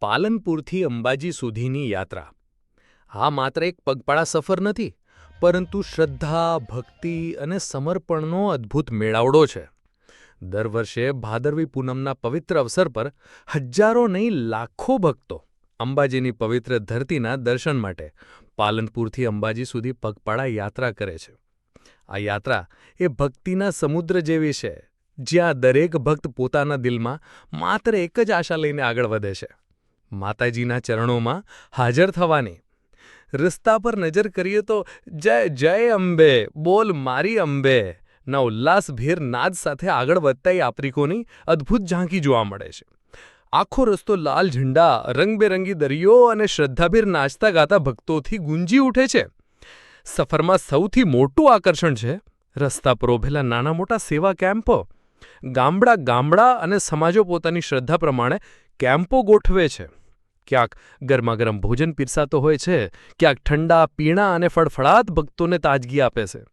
પાલનપુરથી અંબાજી સુધીની યાત્રા. આ માત્ર એક પગપાળા સફર નથી, પરંતુ શ્રદ્ધા, ભક્તિ અને સમર્પણનો અદ્ભુત મેળાવડો છે. દર વર્ષે ભાદરવી પૂનમના પવિત્ર અવસર પર હજારો નહીં, લાખો ભક્તો અંબાજીની પવિત્ર ધરતીના દર્શન માટે પાલનપુરથી અંબાજી સુધી પગપાળા યાત્રા કરે છે. આ યાત્રા એ ભક્તિના સમુદ્ર જેવી છે, જ્યાં દરેક ભક્ત પોતાના દિલમાં માત્ર એક જ આશા લઈને આગળ વધે છે. માતાજીના ચરણોમાં હાજર થવાની. રસ્તા પર નજર કરીએ તો, જય જય અંબે, બોલ મારી અંબે. ના ઉલ્લાસભેર નાદ સાથે આગળ વધતા આફ્રિકોની અદ્ભુત ઝાંકી જોવા મળે છે. આખો રસ્તો લાલ ઝંડા, રંગબેરંગી દરિયો અને શ્રદ્ધાભેર નાચતા ગાતા ભક્તોથી ગુંજી ઉઠે છે. સફરમાં સૌથી મોટું આકર્ષણ છે, રસ્તા પર ઉભેલા નાના મોટા સેવા કેમ્પો. ગામડા ગામડા અને સમાજો પોતાની શ્રદ્ધા પ્રમાણે કેમ્પો ગોઠવે છે. ક્યાંક ગરમાગરમ ભોજન પીરસાતો હોય છે, ક્યાંક ઠંડા, પીણા અને ફળફળાટ ભક્તોને તાજગી આપે છે.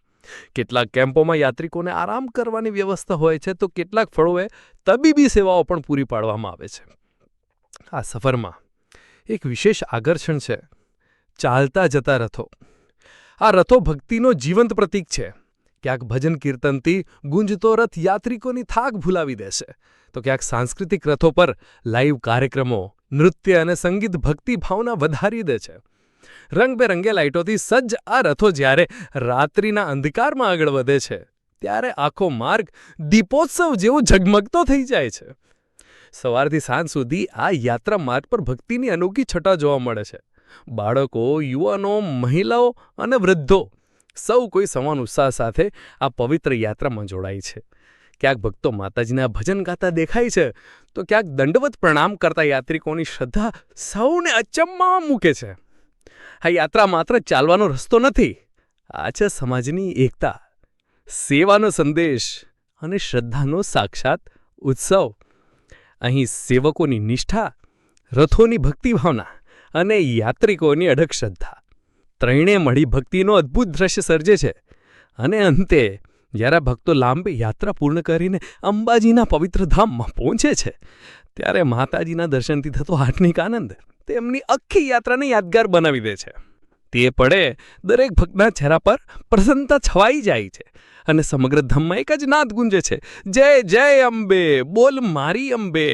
કેટલાક કેમ્પોમાં યાત્રિકોને આરામ કરવાની વ્યવસ્થા હોય છે, તો કેટલાક ફળોએ તબીબી સેવાઓ પણ પૂરી પાડવામાં આવે છે. આ સફરમાં એક વિશેષ આકર્ષણ છે, ચાલતા જતા રથો. આ રથો ભક્તિનો જીવંત પ્રતીક છે. ક્યાંક ભજન કીર્તનથી ગુંજતો રથ યાત્રિકોની થાક ભૂલાવી દેશે તો ક્યાંક સાંસ્કૃતિક રથો પર લાઈવ કાર્યક્રમો નૃત્ય અને સંગીત ભક્તિ ભાવના વધારી દે છે. રંગબેરંગે લાઇટોથી સજ્જ આ રથો જ્યારે રાત્રિના અંધકારમાં આગળ વધે છે, ત્યારે આખો માર્ગ દીપોત્સવ જેવો ઝગમગતો થઈ જાય છે. સવારથી સાંજ સુધી આ યાત્રા માર્ગ પર ભક્તિની અનોખી છટા જોવા મળે છે. બાળકો, યુવાનો, મહિલાઓ અને વૃદ્ધો, સૌ કોઈ સમાન ઉત્સાહ સાથે આ પવિત્ર યાત્રામાં જોડાય છે. ક્યાંક ભક્તો માતાજીના ભજન ગાતા દેખાય છે તો ક્યાંક દંડવત પ્રણામ કરતા યાત્રિકોની શ્રદ્ધા સૌને અચંબામાં મૂકે છે. આ યાત્રા માત્ર ચાલવાનો રસ્તો નથી, આ છે સમાજની એકતા, સેવાનો સંદેશ અને શ્રદ્ધાનો સાક્ષાત ઉત્સવ. અહીં સેવકોની નિષ્ઠા, રથોની ભક્તિભાવના અને યાત્રિકોની અડગ શ્રદ્ધા. ત્રણે મળી ભક્તિનો અદ્ભુત દ્રશ્ય સર્જે છે અને અંતે જ્યારે ભક્તો લાંબી યાત્રા પૂર્ણ કરીને અંબાજીના પવિત્ર ધામમાં પહોંચે છે, ત્યારે માતાજીના દર્શનથી થતો આત્મિક આનંદ તેમની આખી યાત્રાને યાદગાર બનાવી દે છે. તે પડે દરેક ભક્તના ચહેરા પર પ્રસન્નતા છવાઈ જાય છે અને સમગ્ર ધામમાં એક જ નાદ ગુંજે છે, જય જય અંબે, બોલ મારી અંબે.